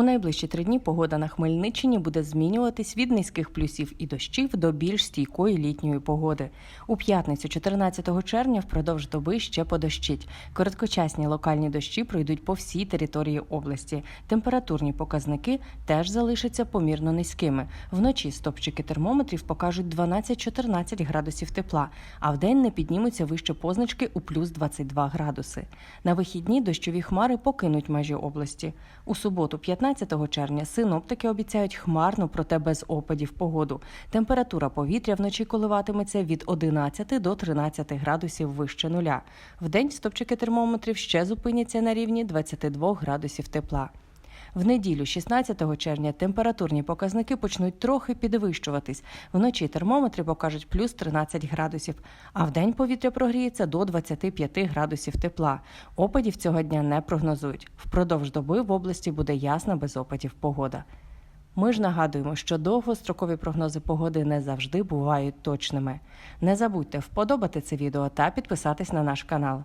У найближчі три дні погода на Хмельниччині буде змінюватись від низьких плюсів і дощів до більш стійкої літньої погоди. У п'ятницю, 14 червня, впродовж доби ще подощить. Короткочасні локальні дощі пройдуть по всій території області. Температурні показники теж залишаться помірно низькими. Вночі стопчики термометрів покажуть 12-14 градусів тепла, а вдень не піднімуться вище позначки у плюс 22 градуси. На вихідні дощові хмари покинуть межі області. У суботу, 15 червня, синоптики обіцяють хмарну, проте без опадів погоду. Температура повітря вночі коливатиметься від 11 до 13 градусів вище нуля. Вдень стопчики термометрів ще зупиняться на рівні 22 градусів тепла. В неділю, 16 червня, температурні показники почнуть трохи підвищуватись. Вночі термометри покажуть плюс 13 градусів, а вдень повітря прогріється до 25 градусів тепла. Опадів цього дня не прогнозують. Впродовж доби в області буде ясна без опадів погода. Ми ж нагадуємо, що довгострокові прогнози погоди не завжди бувають точними. Не забудьте вподобати це відео та підписатись на наш канал.